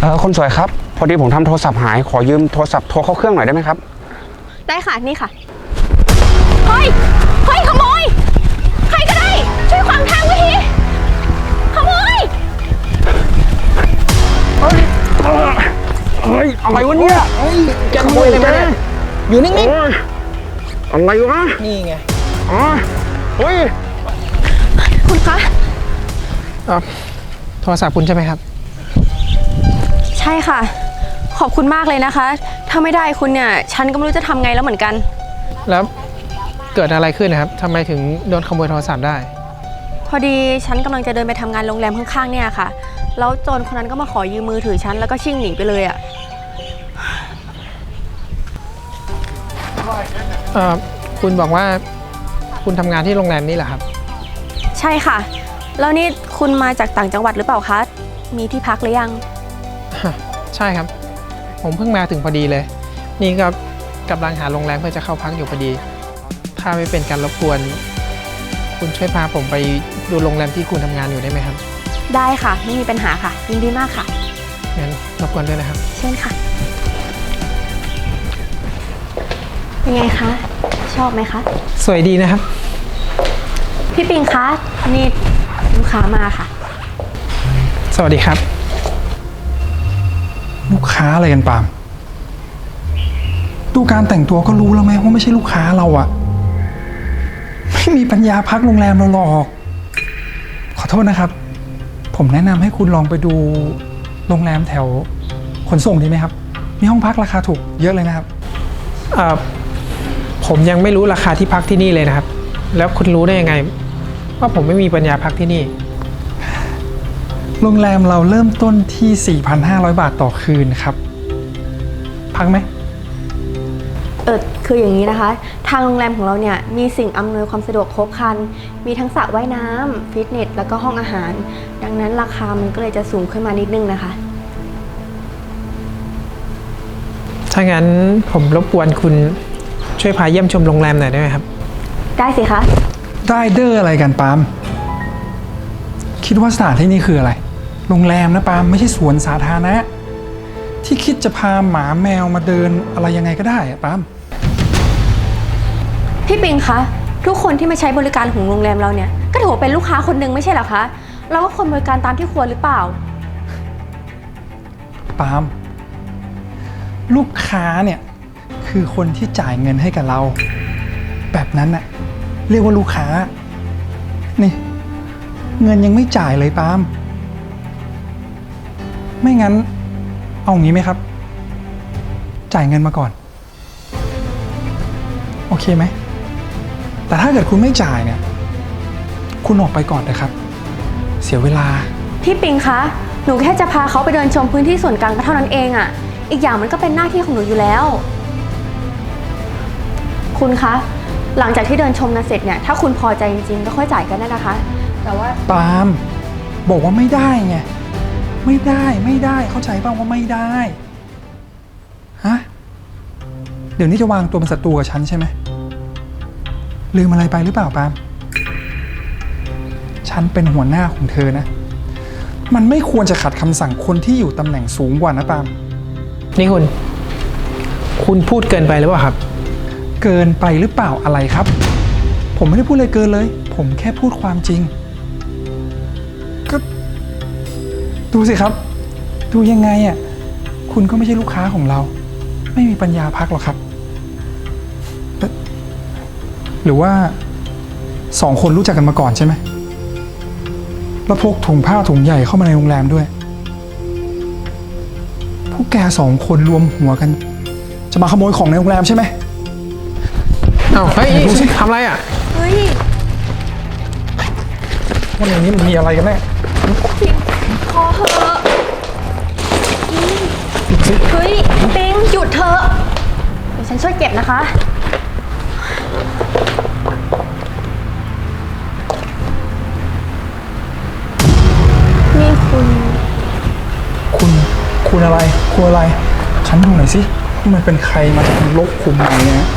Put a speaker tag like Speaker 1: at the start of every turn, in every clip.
Speaker 1: เออคนสวยครับ พอดีผมทำโทรศัพท์หายขอยืมโทรศัพท์โทรเข้าเครื่องหน่อยได้ไหมครับ
Speaker 2: ได้ค่ะ นี่ค่ะ เฮ้ย เฮ้ย ขโมย ใครก็ได้ ช่วยขวางทางไว้ที ขโมย
Speaker 1: เฮ้ย อะไรวะเนี่ยแกขโมยอะไรมาเนี่ย
Speaker 3: อยู่นิ่ง
Speaker 1: โอ้ยอะไรวะ
Speaker 3: ๆ นี่ไง
Speaker 1: อ๋อเฮ้ย
Speaker 2: คุณคะ
Speaker 3: อะโทรศัพท์คุณใช่ไหมครับ
Speaker 2: ใช่ค่ะ ขอบคุณมากเลยนะคะ ถ้าไม่ได้คุณเนี่ย ฉันก็ไม่รู้จะทำไงแล้วเหมือนกัน
Speaker 3: แล้วเกิดอะไรขึ้นนะครับทำไมถึงโดนขโมยโทรศัพท์ได้
Speaker 2: พอดีฉันกำลังจะเดินไปทำงานโรงแรมข้างๆเนี่ยค่ะ แล้วโจรคนนั้นก็มาขอยืมมือถือฉันแล้วก็ชิ่งหนีไปเลยอะ่ะ
Speaker 3: เอ่อคุณบอกว่าคุณทำงานที่โรงแรมนี่เหรอครับ
Speaker 2: ใช่ค่ะ แล้วนี่คุณมาจากต่างจังหวัดหรือเปล่าคะ มีที่พักหรือยัง
Speaker 3: ใช่ครับ ผมเพิ่งมาถึงพอดีเลย นี่ก็กำลังหาโรงแรมเพื่อจะเข้าพักอยู่พอดี ถ้าไม่เป็นการรบกวน คุณช่วยพาผมไปดูโรงแรมที่คุณทำงานอยู่ได้ไหมครับ
Speaker 2: ได้ค่ะ ไม่มีปัญหาค่ะ ยินดีมากค่ะ
Speaker 3: งั้นรบกวนด้วยนะครับ
Speaker 2: เช่นค่ะเป็นไงคะ ชอบไหมคะ
Speaker 3: สวยดีนะครับ
Speaker 2: พี่ปิงคะนี่ลูกค้ามาค่ะ
Speaker 3: สวัสดีครับ
Speaker 4: ลูกค้าอะไรกันปาล์มดูการแต่งตัวก็รู้แล้วไหมว่าไม่ใช่ลูกค้าเราอะไม่มีปัญญาพักโรงแรมเราหรอก ขอโทษนะครับ ผมแนะนำให้คุณลองไปดูโรงแรมแถวขนส่งดีไหมครับ มีห้องพักราคาถูกเยอะเลยนะครับ
Speaker 3: เอ่อผมยังไม่รู้ราคาที่พักที่นี่เลยนะครับ แล้วคุณรู้ได้ยังไง ว่าผมไม่มีปัญญาพักที่นี่
Speaker 4: โรงแรมเราเริ่มต้นที่ 4,500 บาทต่อคืนครับ พักไหม
Speaker 2: เออคืออย่างนี้นะคะ ทางโรงแรมของเราเนี่ยมีสิ่งอำนวยความสะดวกครบครัน มีทั้งสระว่ายน้ำฟิตเนส แล้วก็ห้องอาหาร ดังนั้นราคามันก็เลยจะสูงขึ้นมานิดนึงนะคะ
Speaker 3: ถ้างั้นผมรบกวนคุณช่วยพาเยี่ยมชมโรงแรมหน่อยได้ไหมครับ
Speaker 2: ได้สิคะ
Speaker 4: ได้เดอร์อะไรกันปาล์มคิดว่าสถานที่นี่คืออะไร โรงแรมนะปาล์มไม่ใช่สวนสาธารณะ ที่คิดจะพาหมาแมวมาเดินอะไรยังไงก็ได้อะปาล์ม
Speaker 2: พี่ปิงคะ ทุกคนที่มาใช้บริการของโรงแรมเราเนี่ย ก็ถือว่าเป็นลูกค้าคนหนึ่งไม่ใช่เหรอคะ เราก็ควรบริการตามที่ควรหรือเปล่า
Speaker 4: ปาล์มลูกค้าเนี่ย คือคนที่จ่ายเงินให้กับเรา แบบนั้นน่ะเรียกว่าลูกค้า นี่ เงินยังไม่จ่ายเลยปาล์ม ไม่งั้น เอางี้ไหมครับ จ่ายเงินมาก่อน โอเคไหม แต่ถ้าเกิดคุณไม่จ่ายเนี่ย คุณออกไปก่อนนะครับ เสียเวลา
Speaker 2: พี่ปิงคะ หนูแค่จะพาเขาไปเดินชมพื้นที่ส่วนกลางก็เท่านั้นเองอะอีกอย่างมันก็เป็นหน้าที่ของหนูอยู่แล้ว คุณคะ หลังจากที่เดินชมกันเสร็จเนี่ย ถ้าคุณพอใจจริงๆ ก็ค่อยจ่ายกันได้นะคะ แต่ว่า
Speaker 4: ปาล์มบอกว่าไม่ได้ไง ไม่ได้ไม่ได้เข้าใจบ้างว่าไม่ได้ฮะเดี๋ยวนี้จะวางตัวเป็นศัตรูกับฉันใช่ไหมลืมอะไรไปหรือเปล่าปาล์มฉันเป็นหัวหน้าของเธอนะ มันไม่ควรจะขัดคำสั่งคนที่อยู่ตำแหน่งสูงกว่านะปาล์ม
Speaker 3: นี่คุณ คุณพูดเกินไปหรือเปล่าครับ
Speaker 4: เกินไปหรือเปล่าอะไรครับ ผมไม่ได้พูดอะไรเกินเลย ผมแค่พูดความจริง ดูสิครับ ดูยังไงอะ คุณก็ไม่ใช่ลูกค้าของเรา ไม่มีปัญญาพักหรอกครับเอ๊ะหรือว่าสองคนรู้จักกันมาก่อนใช่ไหม แล้วพกถุงผ้าถุงใหญ่เข้ามาในโรงแรมด้วย พวกแกสองคนรวมหัวกัน จะมาขโมยของในโรงแรมใช่ไหม
Speaker 3: เอ้าเฮ้ย
Speaker 4: ดูสิ
Speaker 3: ทำอะไรอะ
Speaker 2: เฮ้ย
Speaker 4: ว่าในนี้มันมีอะไรกันแน่
Speaker 2: พ อเถอะเฮ้ยปิงหยุดเถอะเดี๋ยวฉันช่วยเก็บนะคะ นี่คุณ
Speaker 4: คุณ คุณอะไร คุณอะไร ฉันดูหน่อยสิว่ามันเป็นใครมาจากโลกคุมไหนเนี่ย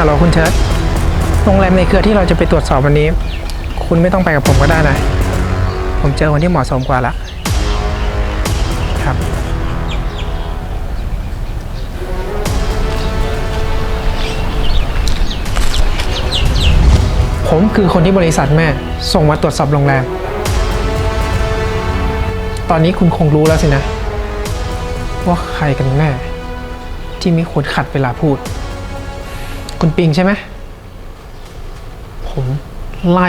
Speaker 3: ฮัลโหลคุณเชิร์ตโรงแรมในเครือที่เราจะไปตรวจสอบวันนี้ คุณไม่ต้องไปกับผมก็ได้นะ ผมเจอคนที่เหมาะสมกว่าละ ครับ ผมคือคนที่บริษัทแม่ ส่งมาตรวจสอบโรงแรม ตอนนี้คุณคงรู้แล้วสินะ ว่าใครกันแน่ ที่ม่ควรขัดเวลาพูด คุณปิงใช่ไหม ผมไล่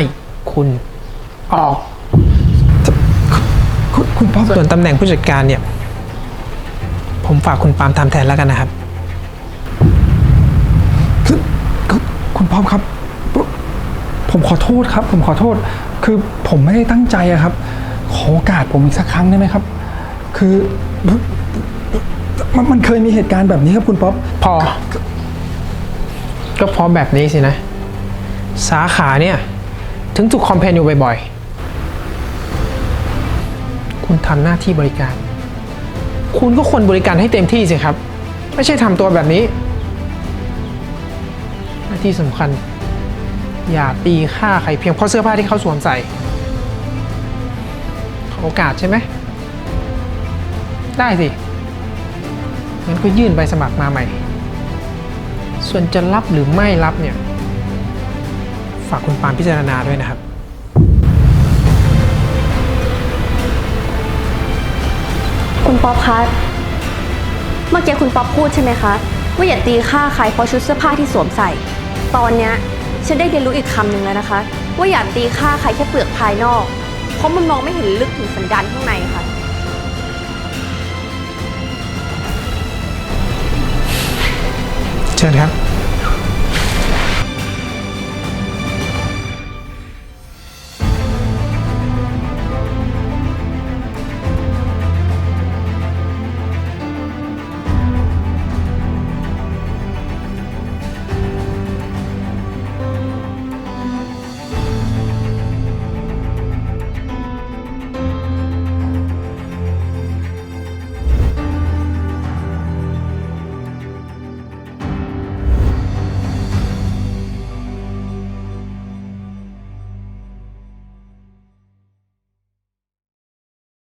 Speaker 3: คุณ ออก
Speaker 4: คุณคุณป๊อป
Speaker 3: ส่วนตำแหน่งผู้จัดการเนี่ย ผมฝากคุณปาล์มทำแทนแล้วกันนะครับ
Speaker 4: คือคือคุณป๊อปครับ ผมขอโทษครับ ผมขอโทษ คือผมไม่ได้ตั้งใจอะครับ ขอโอกาสผมอีกสักครั้งได้ไหมครับ คือมันมันเคยมีเหตุการณ์แบบนี้ครับคุณป๊อป
Speaker 3: พอ ก็เพราะแบบนี้สินะ สาขาเนี่ย ถึงถูกคอมเพนอยู่บ่อยๆ คุณทำหน้าที่บริการ คุณก็ควรบริการให้เต็มที่สิครับ ไม่ใช่ทำตัวแบบนี้ หน้าที่สำคัญ อย่าตีค่าใครเพียงเพราะเสื้อผ้าที่เขาสวมใส่ขอโอกาสใช่ไหม ได้สิงั้นก็ยื่นใบสมัครมาใหม่ ส่วนจะรับหรือไม่รับเนี่ย ฝากคุณปาล์มพิจารณาด้วยนะครับ
Speaker 2: คุณป๊อปคะเมื่อกี้คุณป๊อปพูดใช่ไหมคะ ว่าอย่าตีค่าใครเพราะชุดเสื้อผ้าที่สวมใส่ ตอนเนี้ยฉันได้เรียนรู้อีกคำหนึ่งแล้วนะคะ ว่าอย่าตีค่าใครแค่เปลือกภายนอก เพราะมันมองไม่เห็นลึกถึงสันดานข้างในค่ะ
Speaker 3: เชิญครับ